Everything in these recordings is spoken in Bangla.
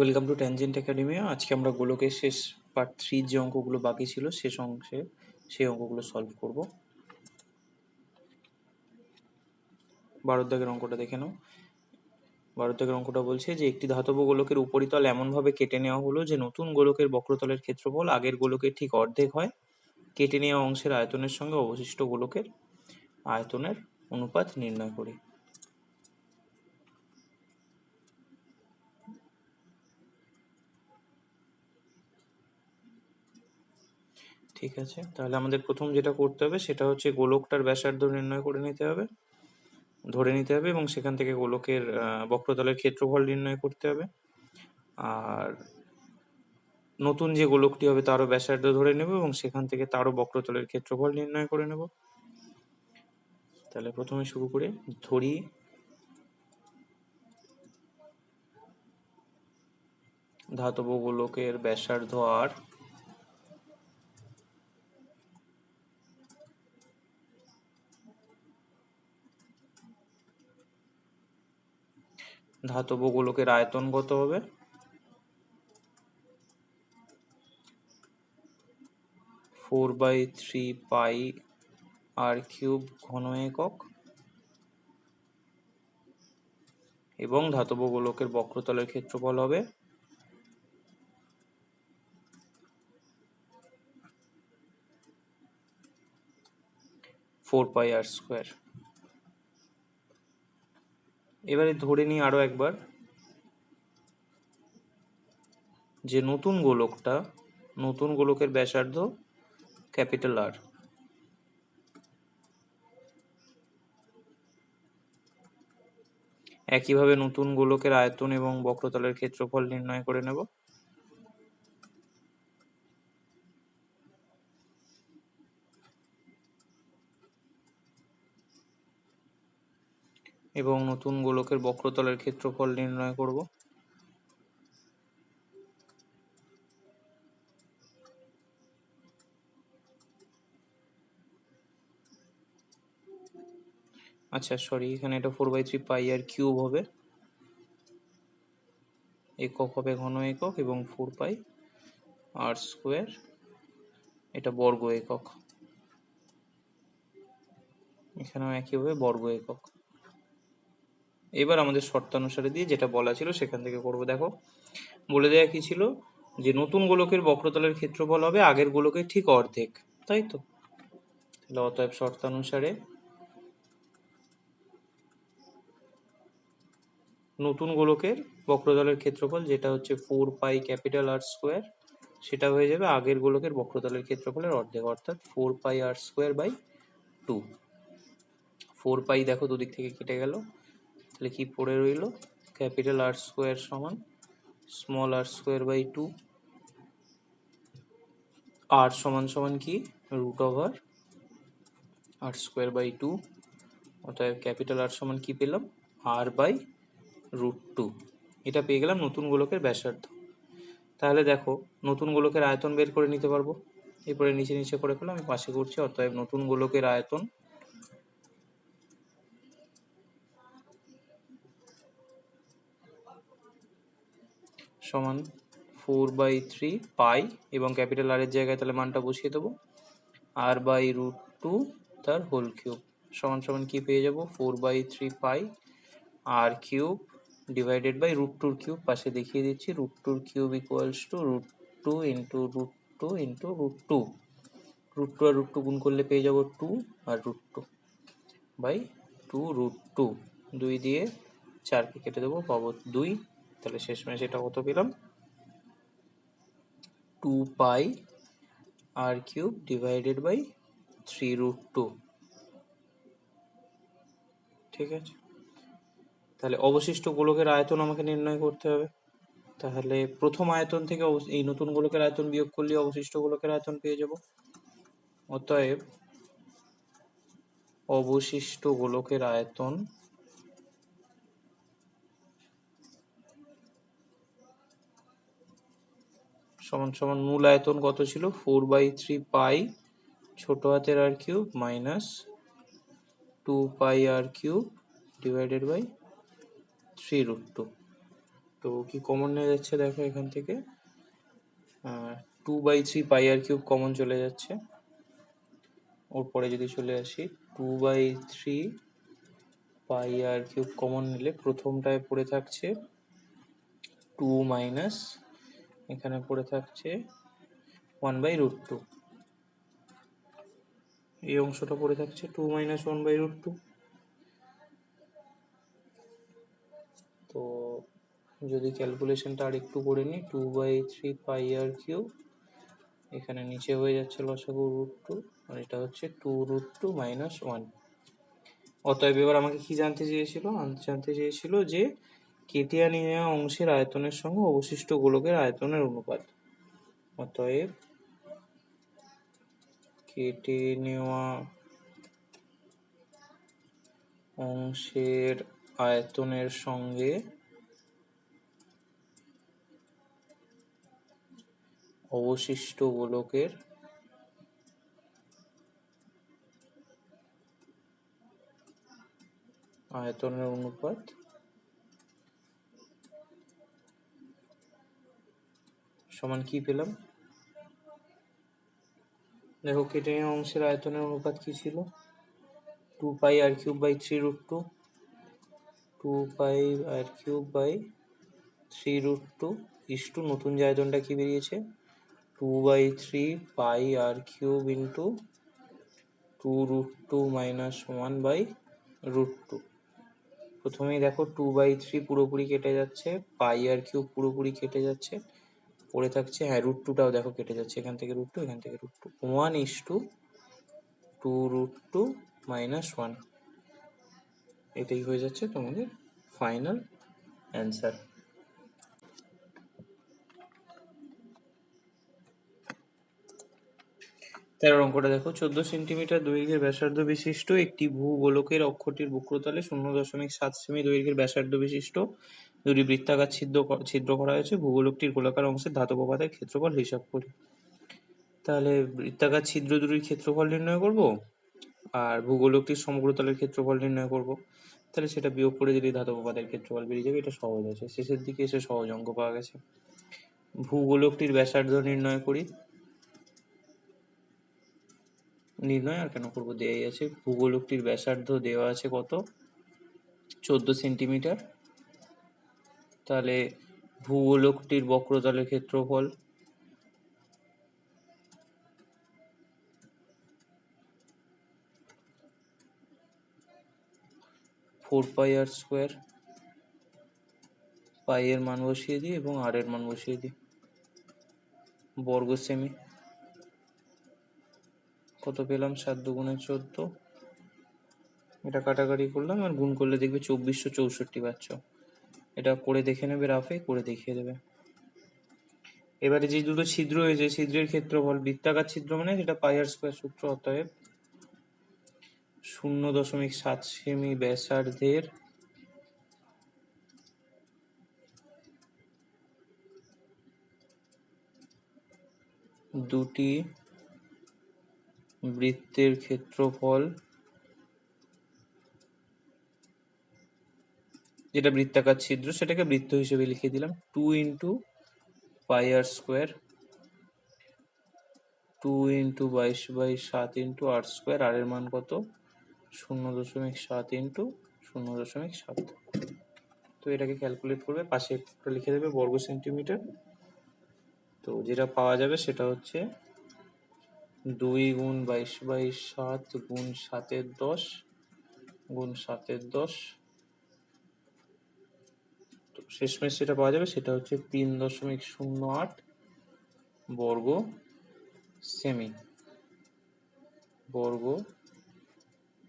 ওয়েলকাম টু ট্যানজেন্ট একাডেমি আজকে আমরা গোলকের শেষ পার্ট থ্রির যে অঙ্কগুলো বাকি ছিল, শেষ অংশে সেই অঙ্কগুলো সলভ করব। বারো দাগের অঙ্কটা দেখে নাও। বারো দাগের অঙ্কটা বলছে যে, একটি ধাতব গোলকের উপরিতল এমনভাবে কেটে নেওয়া হলো যে, নতুন গোলকের বক্রতলের ক্ষেত্রফল আগের গোলকের ঠিক অর্ধেক হয়। কেটে নেওয়া অংশের আয়তনের সঙ্গে অবশিষ্ট গোলকের আয়তনের অনুপাত নির্ণয় করি। ঠিক আছে। তাহলে আমাদের প্রথম যেটা করতে হবে সেটা হচ্ছে গোলকটার ব্যাসার্ধ নির্ণয় করে নিতে হবে, ধরে নিতে হবে এবং সেখান থেকে গোলকের বক্রতলের ক্ষেত্রফল নির্ণয় করতে হবে। আর নতুন যে গোলকটি হবে তারও ব্যাসার্ধ ধরে নেব এবং সেখান থেকে তারও বক্রতলের ক্ষেত্রফল নির্ণয় করে নেব। তাহলে প্রথমে শুরু করে, ধরি। ধাতব গোলকের ব্যাসার্ধ আর ধাতব গোলকের আয়তন কত হবে। Four by three pi r cube ঘন একক। এবং ধাতব গোলকের বক্রতলের ক্ষেত্রফল হবে। Four pi r square. এবারে ধরে নিই আরও একবার। যে নতুন গোলকটা, নতুন গোলকের ব্যাসার্ধ ক্যাপিটাল আর একইভাবে নতুন গোলকের আয়তন এবং বক্রতলের ক্ষেত্রফল নির্ণয় করে নেব এবং নতুন গোলকের বক্রতলের ক্ষেত্রফল নির্ণয় করব। আচ্ছা সরি এখানে এটা four by three pi r cube হবে। একক হবে ঘন একক এবং ফোর পাই আর স্কোয়ার এটা বর্গ একক। এখানেও একইভাবে বর্গ একক। এবার আমাদের শর্তানুসারে দিয়ে যেটা বলা ছিল সেখান থেকে করব, দেখো। বলে দেওয়া কি ছিল? যে নতুন গোলকের বক্রতলের ক্ষেত্রফল হবে আগের গোলকের ঠিক অর্ধেক। তাই তো? তাহলে অতএব শর্তানুসারে নতুন গোলকের বক্রতলের ক্ষেত্রফল, যেটা হচ্ছে four pi capital r square সেটা হয়ে যাবে আগের গোলকের বক্রতলের ক্ষেত্রফলের অর্ধেক, অর্থাৎ four pi r square by two four pi দেখো দুদিক থেকে কেটে গেল। তাহলে কি পড়ে রইল? ক্যাপিটাল আর স্কোয়ার সমান small r square by two. R সমান সমান কি? Root over r square by two. অতএব ক্যাপিটাল আর সমান কি পেলাম? R by root two. এটা পেয়ে গেলাম নতুন গোলকের ব্যাসার্ধ। তাহলে দেখো, নতুন গোলকের আয়তন বের করে নিতে পারব। এরপরে নিচে নিচে করে ফেলাম আমি পাশে করছি, অতএব নতুন গোলকের আয়তন সমান ফোর বাই থ্রি পাই এবং ক্যাপিটাল আর এর জায়গায় তাহলে মানটা বসিয়ে দেবো। আর বাই রুট টু তার হোল কিউব। সমান সমান কি পেয়ে যাব? Four by three pi r cube divided by root tour cube. পাশে দেখিয়ে দিচ্ছি, রুট টুর cube equals two root two into root two into root two. Root two আর রুট টু গুণ করলে পেয়ে যাব two R root two by two root two. দুই দিয়ে চারকে কেটে দেবো, পাবো দুই। তাহলে শেষমেশ এটা কত পেলাম? Two pi r cube divided by three root two ঠিক আছে? তাহলে অবশিষ্ট গোলকের আয়তন আমাকে নির্ণয় করতে হবে। তাহলে প্রথম আয়তন থেকে এই নতুন গোলকের আয়তন বিয়োগ করলে অবশিষ্ট গোলকের আয়তন পেয়ে যাব। অতএব অবশিষ্ট গোলকের আয়তন সমান সমান মূল আয়তন কত ছিল? ফোর বাই থ্রি পাই ছোট হাতের r cube minus two pi r cube divided by three root two তো কি কমন নিয়ে যাচ্ছে দেখো এখান থেকে? Two by three pi r cube common চলে যাচ্ছে। ওর পরে যদি চলে আসি two by three pi r cube common নিলে প্রথমটায় পড়ে থাকছে টু মাইনাস এখানে পড়ে থাকছে ওয়ান বাই রুট টু এই অংশটা পড়ে থাকছে two minus one by root two তো যদি ক্যালকুলেশনটা আর একটু করে নিই two by three pi r cube এখানে নিচে হয়ে যাচ্ছে লসাগু রুট টু আর এটা হচ্ছে two root two minus one অতএব এবার আমাকে কি জানতে চেয়েছিল? জানতে চেয়েছিল যে কেটে নেওয়া অংশের আয়তনের সঙ্গে অবশিষ্ট গোলকের আয়তনের অনুপাত। অতএব কেটে নেওয়া অংশের আয়তনের সঙ্গে অবশিষ্ট গোলকের আয়তনের অনুপাত সমান কি পেলাম? দেখো কেটে অংশের আয়তনের অনুপাত কি ছিল? Two pi r cube by three root two two pi r cube by three root two is two নতুন যে আয়তনটা কি বেরিয়েছে? Two by three pi r cube into two root two minus one by root two প্রথমেই দেখো টু বাই থ্রি পুরোপুরি কেটে যাচ্ছে পাই আর কিউব পুরোপুরি কেটে যাচ্ছে পড়ে থাকছে। হ্যাঁ রুট টুটাও দেখো কেটে যাচ্ছে। এখান থেকে রুট টু এখান থেকে root two one is two two root two minus one এটাই হয়ে যাচ্ছে তোমাদের ফাইনাল অ্যান্সার তেরো অঙ্কটা দেখো। চোদ্দ সেন্টিমিটার দৈর্ঘ্যের ব্যাসার্ধ বিশিষ্ট একটি ভূগোলকের অক্ষটির বক্রতলে শূন্য দশমিক সাত সেমি দৈর্ঘ্যের ব্যাসার্ধ বিশিষ্ট দুটি বৃত্তাকার ছিদ্র ছিদ্র করা হয়েছে। ভূগোলকটির গোলাকার অংশের ধাতব পাতের ক্ষেত্রফল হিসাব করি। তাহলে বৃত্তাকার ছিদ্র দুটির ক্ষেত্রফল নির্ণয় করব আর ভূগোলকটির সমগ্রতলের ক্ষেত্রফল নির্ণয় করব। তাহলে সেটা বিয়োগ করে দিলেই ধাতব পাতের ক্ষেত্রফল বেরিয়ে যাবে এটা সহজ আছে। শেষের দিকে এসে সহজ অঙ্ক পাওয়া গেছে। ভূগোলকটির ব্যাসার্ধ নির্ণয় করি। নির্ণয় আর কেন করব? দেয়াই আছে। ভূগোলকটির ব্যাসার্ধ দেওয়া আছে কত? চোদ্দ সেন্টিমিটার। তাহলে ভূগোলকটির বক্রতলের ক্ষেত্রফল। ফোর পাই আর স্কোয়ার, পাই এর মান বসিয়ে দিই এবং আর এর মান বসিয়ে দিই। বর্গ সেমি কত পেলাম? সাত দুগুণে চোদ্দ। এটা কাটাকাটি করলাম আর গুণ করলে দেখবে চব্বিশশো চৌষট্টি পাচ্ছ। এটা করে দেখে নেবে রাফে, করে দেখিয়ে দেবে। এবারে যে দুটো ছিদ্র হয়েছে, ছিদ্রের ক্ষেত্রফল বৃত্তাকার ছিদ্র মানে যেটা পাই আর স্কোয়ার সূত্র অতএব শূন্য দশমিক সাত সেমি ব্যাসার্ধের দুটি বৃত্তের ক্ষেত্রফল যেটা বৃত্তাকার ছিদ্র, সেটাকে বৃত্ত হিসেবে লিখে দিলাম। Two into pi r square two into বাইশ বাই সাত ইন্টু আর স্কোয়ার আর এর মান কত? শূন্য দশমিক সাত ইন্টু শূন্য দশমিক সাত। তো এটাকে ক্যালকুলেট করবে, পাশে একটা লিখে দেবে বর্গ সেন্টিমিটার তো যেটা পাওয়া যাবে সেটা হচ্ছে দুই গুণ বাইশ বাই সাত গুণ সাতের দশ, গুণ সাতের দশ তো শেষমেশ যেটা পাওয়া যাবে সেটা হচ্ছে তিন দশমিক শূন্য আট বর্গ সেমি। বর্গ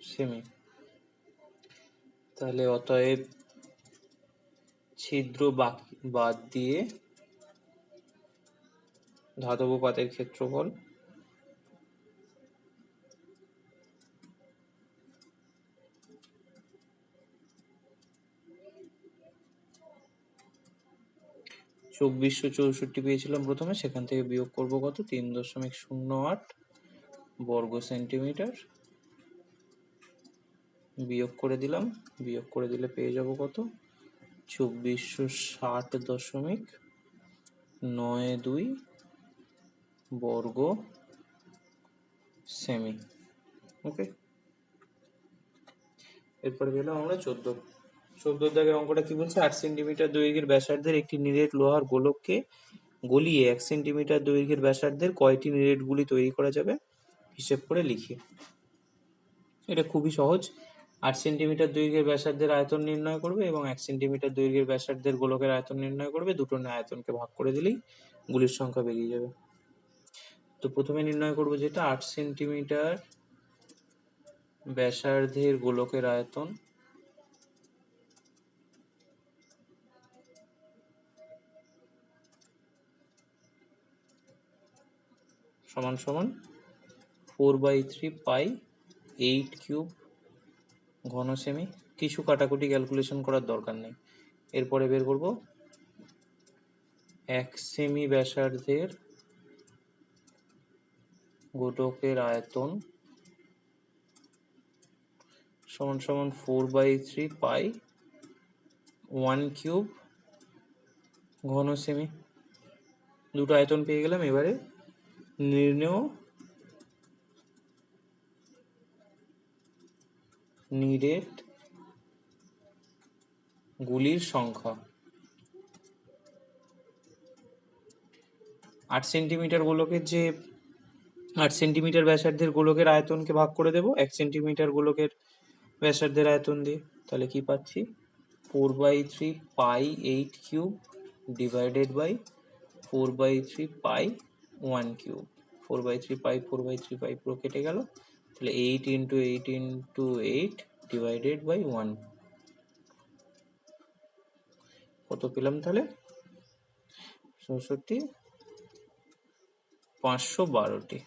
সেমি। তাহলে অতএব ছিদ্র বাকি বাদ দিয়ে ধাতব পাতের ক্ষেত্রফল চব্বিশশো চৌষট্টি পেয়েছিলাম প্রথমে, সেখান থেকে বিয়োগ করব কত? তিন দশমিক শূন্য আট বর্গ সেন্টিমিটার। বিয়োগ করে দিলাম, বিয়োগ করে দিলে পেয়ে যাব কত? চব্বিশশো ষাট দশমিক নয় দুই বর্গ সেমি। ওকে এরপরে পেলাম আমরা চোদ্দ। চোদ্দ দাগের অঙ্কটা কি বলছে? আট সেন্টিমিটার দৈর্ঘ্যের ব্যাসার্ধের একটি নিরেট লোহার গোলককে গলিয়ে এক সেন্টিমিটার দৈর্ঘ্যের ব্যাসার্ধের কয়টি নিরেট গুলি তৈরি করা যাবে? হিসেব করে লিখি। এটা খুবই সহজ। আট সেন্টিমিটার দৈর্ঘ্যের ব্যাসার্ধের আয়তন নির্ণয় করবে এবং এক সেন্টিমিটার দৈর্ঘ্যের ব্যাসার্ধের গোলকের আয়তন নির্ণয় করবে। দুটো আয়তনকে ভাগ করে দিলেই গুলির সংখ্যা বেরিয়ে যাবে। তো প্রথমে নির্ণয় করব যেটা, আট সেন্টিমিটার ব্যাসার্ধের গোলকের আয়তন সমান সমান four by three pi eight cube ঘন সেমি। কিছু কাটাকুটি ক্যালকুলেশন করার দরকার নেই। এরপরে বের করব। এক সেমি ব্যাসার্ধের গোলকের আয়তন সমান সমান four by three pi one cube ঘন সেমি। দুটো আয়তন পেয়ে গেলাম। এবারে নির্ণেয় নিরেট গুলির সংখ্যা। আট সেন্টিমিটার গোলকের যে, আট সেন্টিমিটার ব্যাসার্ধের গোলকের আয়তনকে ভাগ করে দেবো। এক সেন্টিমিটার গোলকের ব্যাসার্ধের আয়তন দিয়ে। তাহলে কি পাচ্ছি? Four by three pi eight cube divided by four by three pi one cube four by three pi four by three pi পুরো কেটে গেল। তাহলে eight into eight into eight divided by one কত পেলাম তাহলে? চৌষট্টি। পাঁচশো বারোটি।